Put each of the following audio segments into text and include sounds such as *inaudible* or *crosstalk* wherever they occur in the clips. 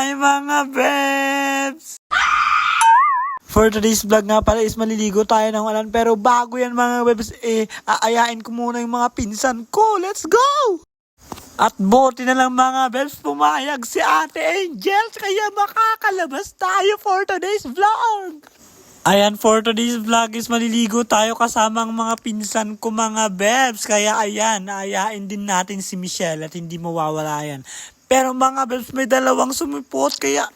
Hi mga bebs! For today's vlog nga pala is maliligo tayo ng ulan pero bago yan mga bebs eh aayain ko muna yung mga pinsan ko. Let's go! At buti na lang mga bebs pumayag si Ate Angel kaya makakalabas tayo for today's vlog. Ayan, for today's vlog is maliligo tayo kasama ang mga pinsan ko mga bebs. Kaya ayan, aayain din natin si Michelle at hindi mawawala yan. Pero mga bebs, may dalawang sumipot kaya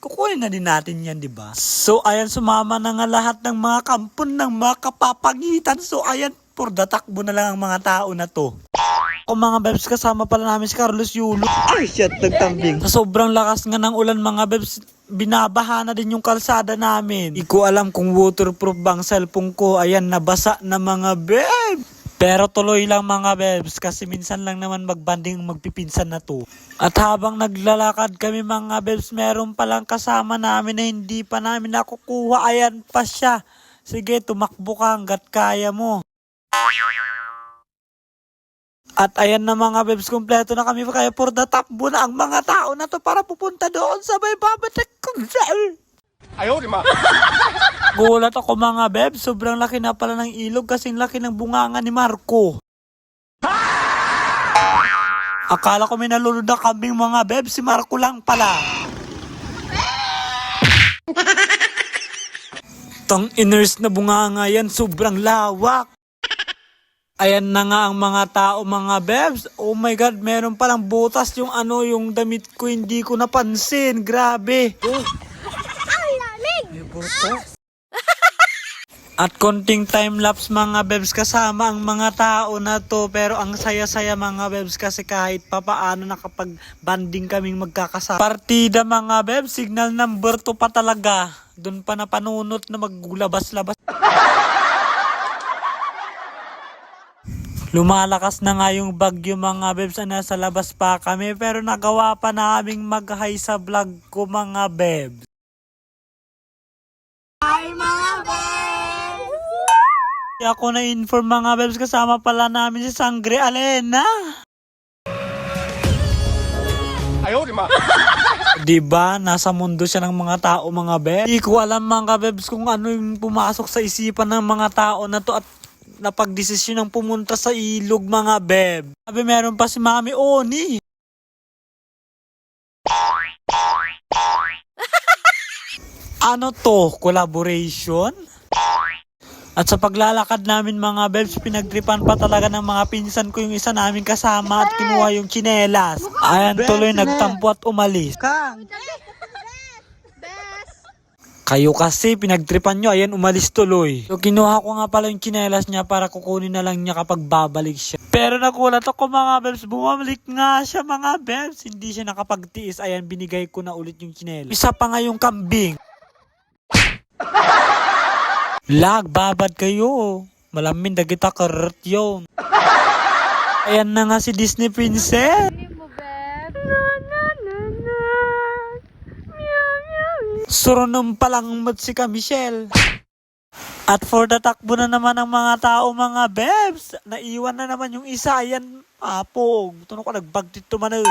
kukunin na din natin yan, di ba? So, ayan, sumama na nga lahat ng mga kampon ng mga kapapagitan. So, ayan, the takbo na lang ang mga tao na to. Kung mga bebs, kasama pala namin si Carlos Yulo. Ay, shit, nagtambing. Sa sobrang lakas nga ng ulan mga bebs, binabaha na din yung kalsada namin. Di ko alam kung waterproof bang cellphone ko. Ayan, nabasa na mga bebs. Pero tuloy lang mga bebs kasi minsan lang naman magbanding magpipinsan na to. At habang naglalakad kami mga bebs, meron palang kasama namin na hindi pa namin nakukuha. Ayan pa siya. Sige, tumakbo ka hanggat kaya mo. At ayan na mga bebs, kompleto na kami kaya for the takbo na ang mga tao na to para pupunta doon sa may babatek Ayaw, di ma. *laughs* Gulat ako mga beb, sobrang laki na pala ng ilog kasing laki ng bunganga ni Marco. Akala ko may nalulod na kambing mga beb, si Marco lang pala. *laughs* Tang iners na bunganga yan, sobrang lawak. Ayan na nga ang mga tao mga bebs. Oh my god, meron palang butas yung ano, yung damit ko hindi ko napansin. Grabe. Oh butas. At konting time-lapse mga bebs kasama ang mga tao na to. Pero ang saya-saya mga bebs kasi kahit papaano nakapag-banding kaming magkakasama. Partida mga bebs, signal number 2 pa talaga. Doon pa na panunot na maglabas-labas. Lumalakas na nga yung bagyo mga bebs na nasa labas pa kami pero nagawa pa naming mag-hi sa vlog ko mga bebs. Ako na-inform mga babes, kasama pala namin si Sangre Alena. Ayaw, di ma. *laughs* diba? Nasa mundo siya ng mga tao, mga babes. Hindi ko alam, mga babes, kung ano yung pumasok sa isipan ng mga tao na to at napagdesisyon ng pumunta sa ilog, mga beb. Sabi, meron pa si Mami Oni. *laughs* ano to? Collaboration? At sa paglalakad namin mga bebs, pinagtripan pa talaga ng mga pinsan ko yung isa namin kasama at kinuha yung chinelas. Ayan tuloy nagtampo at umalis. Kang! Kayo kasi, pinagtripan nyo, ayan, umalis tuloy. So, kinuha ko nga pala yung chinelas niya para kukunin na lang niya kapag babalik siya. Pero nagulat ako mga bebs, bumalik nga siya mga bebs. Hindi siya nakapagtiis, ayan, binigay ko na ulit yung chinelas. Isa pa nga yung kambing. Lag, babad kayo. Malamin na kita karot yun. Ayan na nga si Disney Princess. mo, meow. Surunom palang mat si ka Michelle. At for the takbo na naman ng mga tao, mga bebs. Naiwan na naman yung isa. Ayan, apog. Tuno ko nagbag dito man. eh.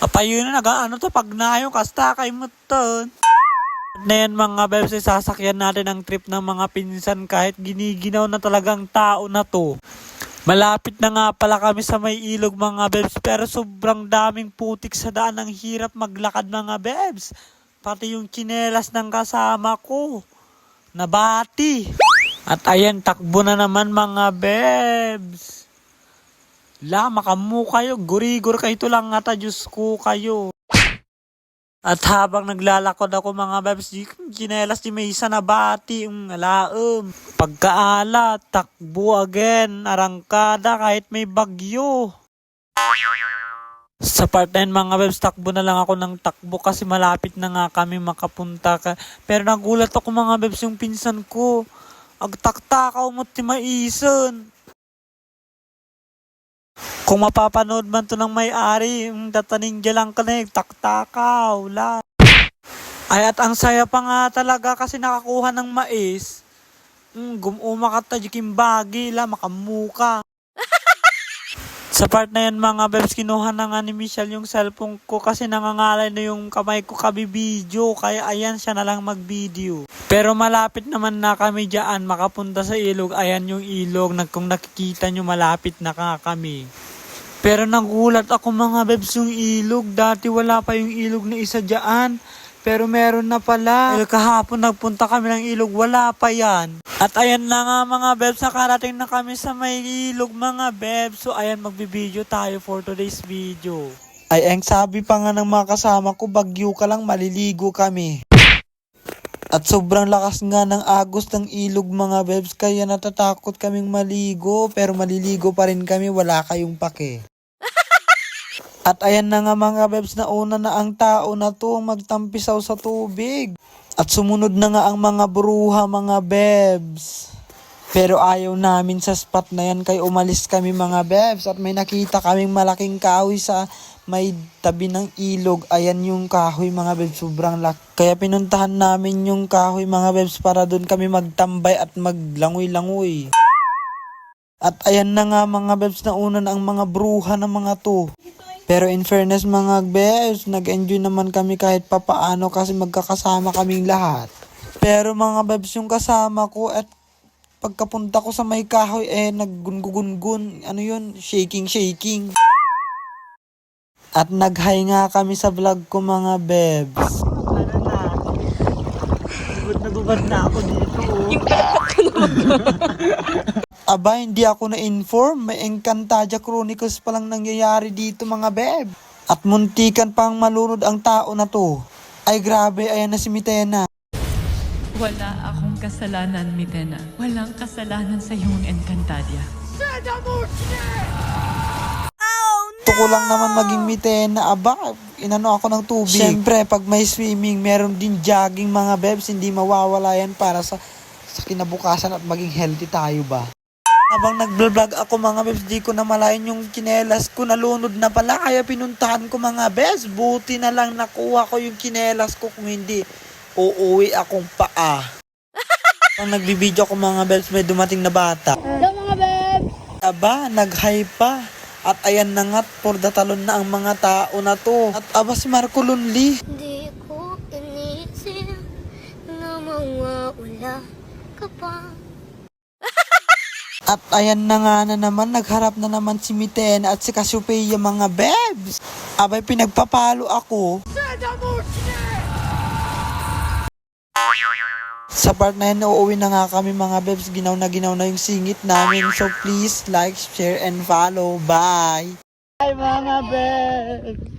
Apayo na nag-ano to pag na yung kasta kay muton. Na yan mga bebs, eh, sasakyan natin ang trip ng mga pinsan kahit giniginaw na talagang tao na to. Malapit na nga pala kami sa may ilog mga bebs pero sobrang daming putik sa daan. Ang hirap maglakad mga bebs. Pati yung chinelas ng kasama ko. Nabati. At ayan, takbo na naman mga bebs. La, makamu kayo. Gurigor kayo ito lang nga ta. Diyos ko kayo. At habang naglalakad ako mga di chinelas di may isa na bati, yung alaom. Pagkaala, takbo again, arangkada kahit may bagyo. Sa part na yun, mga bebs, takbo na lang ako ng takbo kasi malapit na nga kami makapunta ka. Pero nagulat ako mga bebs yung pinsan ko. Agtaktakaw mo ti maison. Kung mapapanood man to ng may-ari, dataning lang ka na eh, taktakaw, la. Ay, at ang saya pa nga talaga kasi nakakuha ng mais. Mm, gumuma ka ta, jikim bagi, la, makamuka. *laughs* Sa part na yan mga bebs, kinuha na nga ni Michelle yung cellphone ko kasi nangangalay na yung kamay ko kabibidyo. Kaya ayan siya na lang mag-video. Pero malapit naman na kami dyan makapunta sa ilog. Ayan yung ilog. Kung nakikita nyo malapit na ka kami. Pero nagulat ako mga bebs yung ilog. Dati wala pa yung ilog na isa dyan. Pero meron na pala. Eh, kahapon nagpunta kami ng ilog, wala pa yan. At ayan na nga mga bebs, nakarating na kami sa may ilog mga bebs. So ayan, magbibideo tayo for today's video. Ay, ang sabi pa nga ng mga kasama ko, bagyo ka lang, maliligo kami. At sobrang lakas nga ng agos ng ilog mga bebs, kaya natatakot kaming maligo. Pero maliligo pa rin kami, wala kayong pake. At ayan na nga mga bebs na una na ang tao na to magtampisaw sa tubig. At sumunod na nga ang mga bruha mga bebs. Pero ayaw namin sa spot na yan kay umalis kami mga bebs at may nakita kaming malaking kahoy sa may tabi ng ilog. Ayan yung kahoy mga bebs, sobrang laki. Kaya pinuntahan namin yung kahoy mga bebs para doon kami magtambay at maglangoy-langoy. At ayan na nga mga bebs na una na ang mga bruha ng mga to. Pero in fairness mga bebs, nag-enjoy naman kami kahit papaano kasi magkakasama kaming lahat. Pero mga bebs yung kasama ko at pagkapunta ko sa may kahoy eh naggungugungun, ano yun, shaking shaking. At nag-hi nga kami sa vlog ko mga bebs. Ano na? Gugod na gugod na ako dito. *laughs* Aba, hindi ako na-inform. May Encantadia Chronicles palang nangyayari dito mga beb. At muntikan pang malunod ang tao na to. Ay grabe, ayan na si Mitena. Wala akong kasalanan, Mitena. Walang kasalanan sa iyong Encantadia. Gusto ko lang naman maging Mitena. Aba, inano ako ng tubig. Siyempre, pag may swimming, meron din jogging mga bebs. Hindi mawawala yan para sa, sa kinabukasan at maging healthy tayo ba? Habang nag-vlog ako mga bebs, di ko na malayan yung kinelas ko. Nalunod na pala, kaya pinuntahan ko mga bebs. Buti na lang nakuha ko yung kinelas ko. Kung hindi, uuwi akong paa. *laughs* Pag nagbibideo ko mga bebs, may dumating na bata. Hello mga bebs! Aba, nag-hi pa. At ayan na nga, for the talon na ang mga tao na to. At aba si Marco Lunli. Di ko inisip na mawawala ka pa. At ayan na nga na naman, nagharap na naman si Mitena at si Cassiopeia mga bebs. Abay, pinagpapalo ako. Sa part na yan, uuwi na nga kami mga bebs. Ginaw na ginaw na yung singit namin. So please like, share, and follow. Bye! Bye mga bebs!